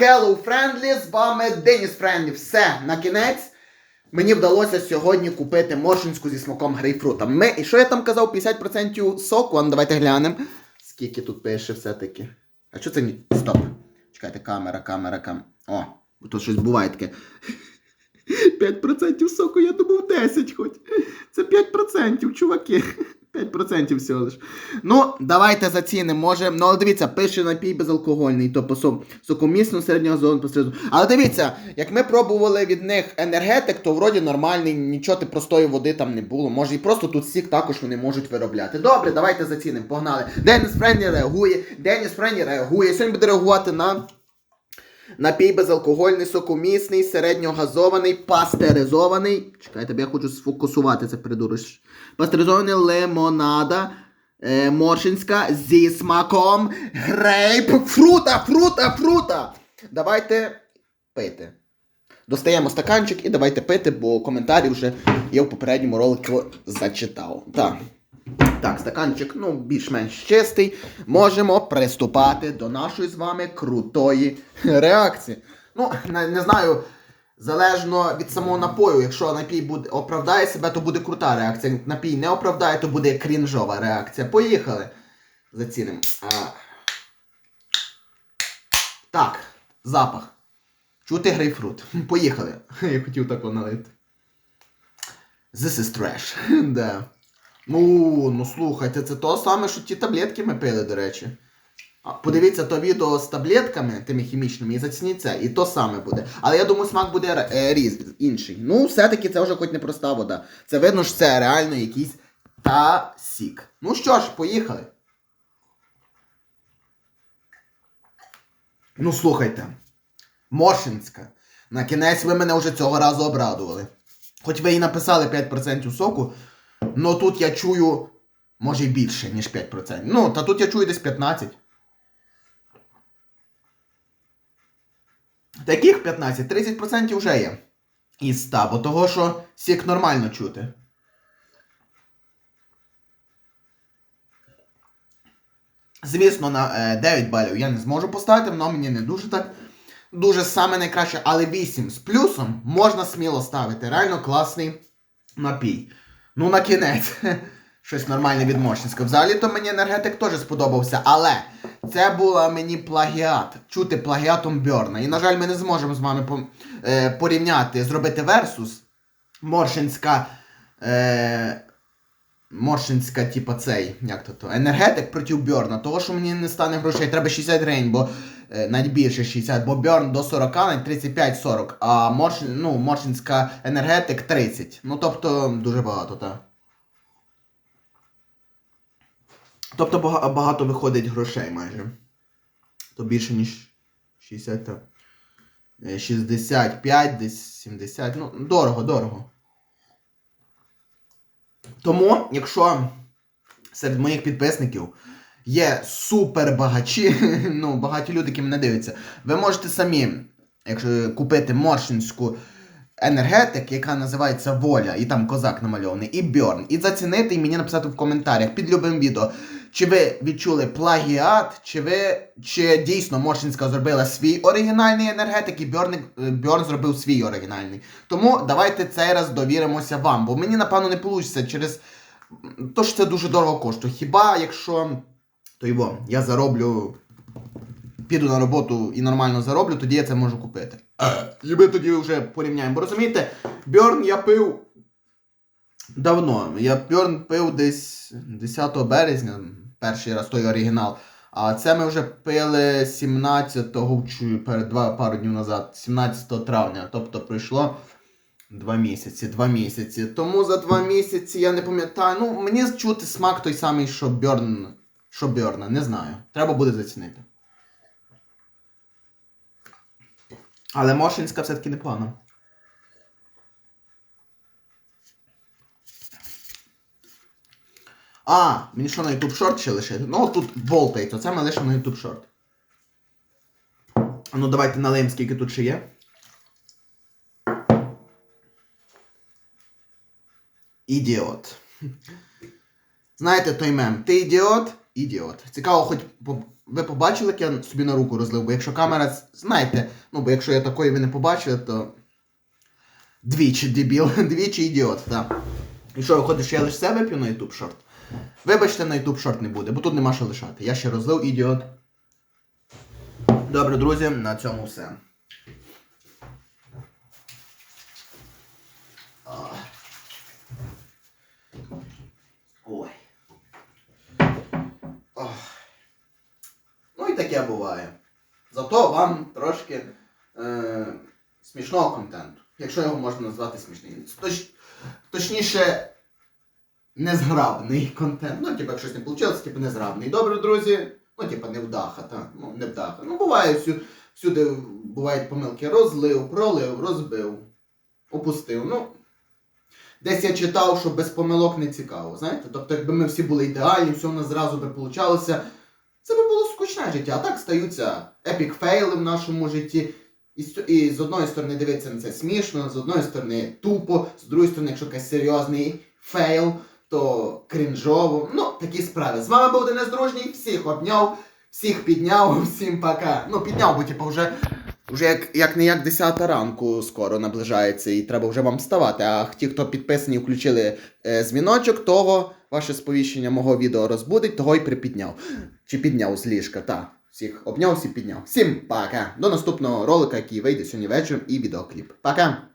Hello Friendly, з вами Деніс Friendly. Все, на кінець. Мені вдалося сьогодні купити моршинську зі смаком грейпфрута. Ми, і що я там казав, 50% соку, ну давайте глянемо. Скільки тут пише все-таки. А що це ні? Стоп. Чекайте, камера, камера, камера. О, тут щось буває таке. 5% соку, я думав 10 хоч. Це 5%, чуваки. 5% всього лиш. Ну, давайте зацінимо. Може, ну але дивіться, пише напій безалкогольний, тобто со, сокомісно середнього зону посереду. Але дивіться, як ми пробували від них енергетик, то вроді нормальний, нічого ти простої води там не було. Може і просто тут сік також вони можуть виробляти. Добре, давайте зацінимо. Погнали. Деніс Френні реагує. Деніс Френні реагує. Сьогодні буде реагувати на. Напій безалкогольний, сокомісний, середньогазований, пастеризований. Чекайте, я хочу сфокусувати це придуриш. Пастеризований лимонада. Е, моршинська зі смаком грейп фрута, фрута, фрута. Давайте пити. Достаємо стаканчик і давайте пити, бо коментарі вже я в попередньому ролику зачитав. Так. Так, стаканчик, ну, більш-менш чистий. Можемо приступати до нашої з вами крутої реакції. Ну, не, не знаю, залежно від самого напою. Якщо напій буде оправдає себе, то буде крута реакція. Напій не оправдає, то буде крінжова реакція. Поїхали. Зацінимо. А. Так, запах. Чути грейпфрут. Поїхали. Я хотів так налити. This is trash. да. Ну, ну слухайте, це то саме, що ті таблетки ми пили, до речі. Подивіться то відео з таблетками, тими хімічними, і зацініть це, і то саме буде. Але я думаю, смак буде е, різ, інший. Ну, все-таки це вже хоч не проста вода. Це видно, що це реально якийсь та сік. Ну що ж, поїхали. Ну, слухайте. Моршинська. На кінець ви мене вже цього разу обрадували. Хоч ви і написали 5% соку, Ну тут я чую, може й більше, ніж 5%. Ну, та тут я чую десь 15. Таких 15, 30% вже є. Із 100, бо того, що сік нормально чути. Звісно, на е, 9 балів я не зможу поставити, воно мені не дуже так. Дуже саме найкраще, але 8 з плюсом можна сміло ставити. Реально класний напій. Ну, на кінець. Щось нормальне від Моршинська. Взагалі-то мені енергетик теж сподобався, але це була мені плагіат. Чути плагіатом Бьорна. І, на жаль, ми не зможемо з вами е, порівняти, зробити версус. Моршинська. Е, Моршинська, типа цей, як то то, енергетик проти Бьорна. Того, що мені не стане грошей, треба 60 гривень, бо е, навіть більше 60, бо Бьорн до 40, навіть 35-40, а Моршин, ну, Моршинська енергетик 30. Ну, тобто, дуже багато, так. Тобто багато виходить грошей майже. То більше, ніж 60, так. Е, 65, десь 70. Ну, дорого, дорого. Тому, якщо серед моїх підписників є супер багачі, ну, багаті люди, які мене дивляться, ви можете самі, якщо купити моршинську енергетик, яка називається Воля, і там козак намальований, і Бьорн, і зацінити, і мені написати в коментарях під любим відео, чи ви відчули плагіат, чи ви чи дійсно Моршинська зробила свій оригінальний енергетик, і Бьорн, Бьорн зробив свій оригінальний. Тому давайте цей раз довіримося вам, бо мені, напевно, не вийде через то, що це дуже дорого коштує. Хіба якщо то його, я зароблю, піду на роботу і нормально зароблю, тоді я це можу купити. І ми тоді вже порівняємо. Бо розумієте, Бьорн я пив давно. Я Бьорн пив десь 10 березня, перший раз той оригінал. А це ми вже пили 17-го, чи перед два пару днів назад, 17 травня. Тобто пройшло два місяці, два місяці. Тому за два місяці я не пам'ятаю. Ну, мені чути смак той самий, що Бьорн. Що Бьорна, не знаю. Треба буде зацінити. Але Моршинська все-таки непогана. А, мені що на YouTube Short ще лишити? Ну тут болтається, це ми лишимо на YouTube Short. Ну давайте налиємо, скільки тут ще є. Ідіот. Знаєте той мем? Ти ідіот, ідіот. Цікаво, хоч ви побачили, як я собі на руку розлив, бо якщо камера, знаєте, ну бо якщо я такої ви не побачили, то. Двічі дебіл, двічі ідіот, так. І що, виходить, що я лише себе п'ю на YouTube шорт? Вибачте, на YouTube шорт не буде, бо тут нема що лишати. Я ще розлив ідіот. Добре, друзі, на цьому все. Ой. Ох. Ну і таке буває. Зато вам трошки е, смішного контенту. Якщо його можна назвати смішним. Точ, точніше, незграбний контент. Ну, типу, як не вийшло, типу незграбний. Добре, друзі. Ну, типу, невдаха, так. Ну, невдаха. Ну, буває всю, всюди бувають помилки. Розлив, пролив, розбив, опустив. Ну, Десь я читав, що без помилок не цікаво. Знаєте? Тобто, якби ми всі були ідеальні, все у нас зразу би получалося, це би було скучне життя. А так стаються епік фейли в нашому житті. І, з- одної сторони дивитися на це смішно, з одної сторони тупо, з другої сторони, якщо якийсь серйозний фейл, то крінжово. Ну, такі справи. З вами був Денис Дружній, всіх обняв, всіх підняв, всім пока. Ну, підняв, бо типу вже. Вже як, як не як 10 ранку скоро наближається, і треба вже вам вставати. А ті, хто підписані включили е, дзвіночок, того ваше сповіщення мого відео розбудить, того й припідняв. Чи підняв з ліжка, та. Всіх обняв, всіх підняв. Всім пока. До наступного ролика, який вийде сьогодні вечором, і відеокліп. Пока!